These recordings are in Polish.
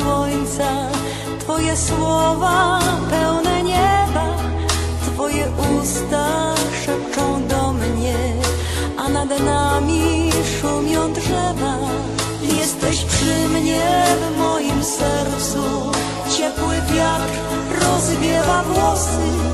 słońca, Twoje słowa pełne nieba, Twoje usta szepczą do mnie, a nad nami szumią drzewa. Jesteś przy mnie w moim sercu, ciepły wiatr rozwiewa włosy,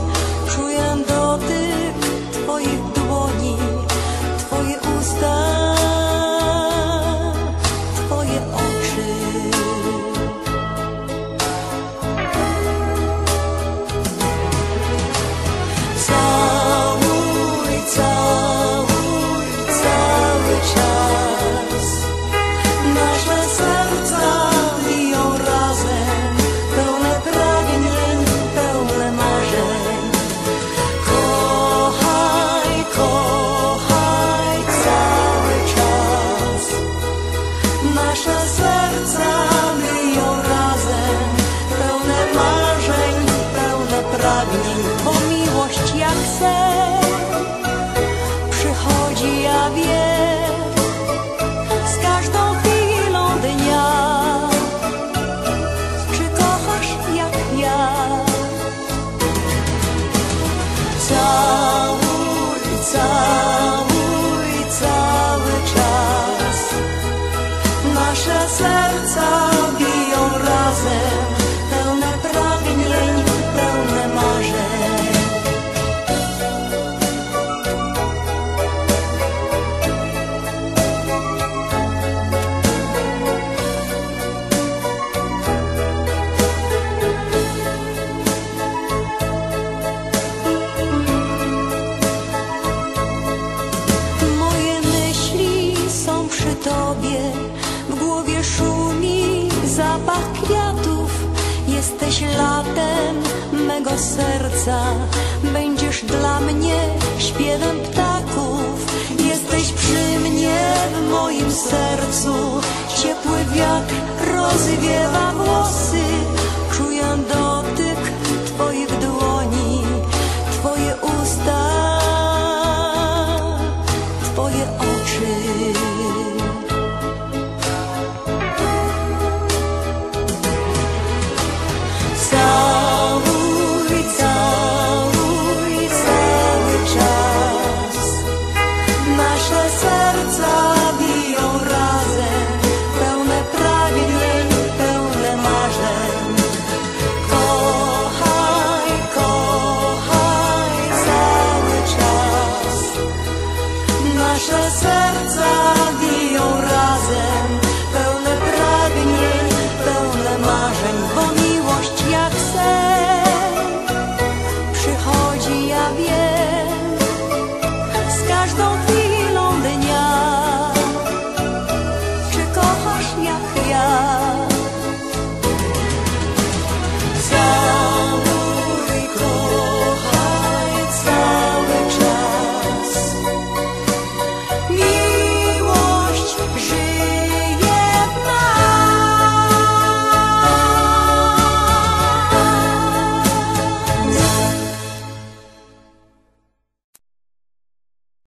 Jesteś latem mego serca, będziesz dla mnie śpiewem ptaków. Jesteś przy mnie w moim sercu, ciepły wiatr rozwiewa włosy. Nasze serca biją razem,